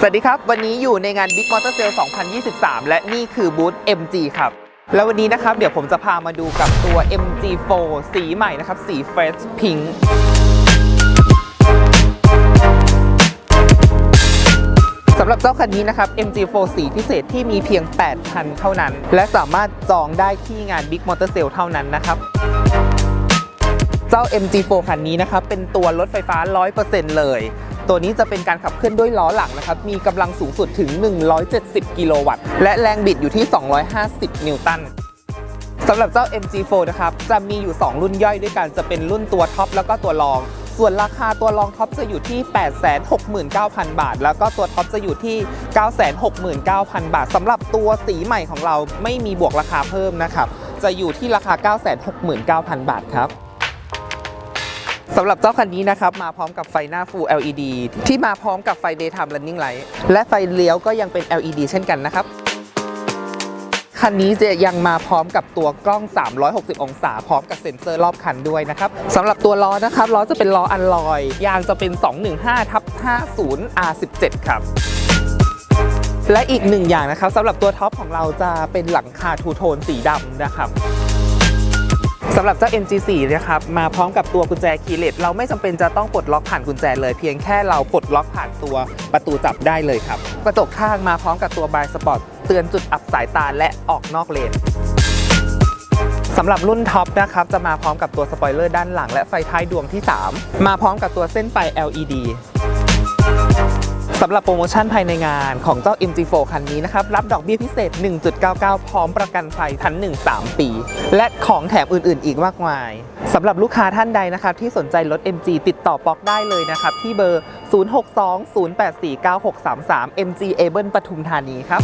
สวัสดีครับ วันนี้อยู่ในงาน Big Motor Sale 2023 และนี่คือบูธ MG ครับ แล้ววันนี้นะครับ เดี๋ยวผมจะพามาดูกับตัว MG4 สีใหม่นะครับ สี Fresh Pink สำหรับเจ้าคันนี้นะครับ MG4 สีพิเศษที่มีเพียง 8 คันเท่านั้น และสามารถจองได้ที่งาน Big Motor Sale เท่านั้นนะครับเจ้า MG4 คันนี้นะครับ เป็นตัวรถไฟฟ้า 100%เลย ตัวนี้จะเป็นการขับเคลื่อนด้วยล้อหลังนะครับ มีกำลังสูงสุดถึง 170 กิโลวัตต์ และแรงบิดอยู่ที่ 250 นิวตันสำหรับเจ้า MG4 นะครับ จะมีอยู่ 2 รุ่นย่อยด้วยกัน จะเป็นรุ่นตัวท็อปแล้วก็ตัวรอง ส่วนราคาตัวรองท็อปจะอยู่ที่ 869,000 บาท แล้วก็ตัวท็อปจะอยู่ที่ 969,000 บาทสำหรับตัวสีใหม่ของเราไม่มีบวกราคาเพิ่มนะครับ จะอยู่ที่ราคา 969,000 บาทครับ สำหรับเจ้าคันนี้นะครับ มาพร้อมกับไฟหน้า Full LED ที่มาพร้อมกับไฟ Daytime Running Light และไฟเลี้ยวก็ยังเป็น LED เช่นกันนะครับ คันนี้จะยังมาพร้อมกับตัวกล้อง 360 องศา พร้อมกับเซ็นเซอร์รอบคันด้วยนะครับสำหรับตัวล้อนะครับล้อจะเป็นล้ออัลลอย ยางจะเป็น 215ทับ50 R17 ครับและอีกหนึ่งอย่างนะครับสำหรับตัวท็อปของเราจะเป็นหลังคาทูโทนสีดำนะครับ สำหรับเจ้า MG4 นะครับมาพร้อมกับตัวกุญแจคีย์เลสเราไม่จำเป็นจะต้องปลดล็อกผ่านกุญแจเลย เพียงแค่เราปลดล็อกผ่านตัวประตูจับได้เลยครับ กระจกข้างมาพร้อมกับตัวบายสปอร์ตเตือนจุดอับสายตาและออกนอกเลนสำหรับรุ่นท็อปนะครับจะมาพร้อมกับตัวสปอยเลอร์ด้านหลังและไฟท้ายดวงที่ 3 มาพร้อมกับตัวเส้นไฟ LED สำหรับโปรโมชั่นภายในงานของเจ้า MG4 คันนี้นะครับ รับดอกเบี้ยพิเศษ 1.99 พร้อมประกันภัยทัน1 3 ปี และของแถมอื่น ๆ อีกมากมายสำหรับลูกค้าท่านใดนะครับ ที่สนใจรถ MG ติดต่อปอกได้เลยนะครับ ที่เบอร์ 0620849633 MG Able ปทุมธานีครับ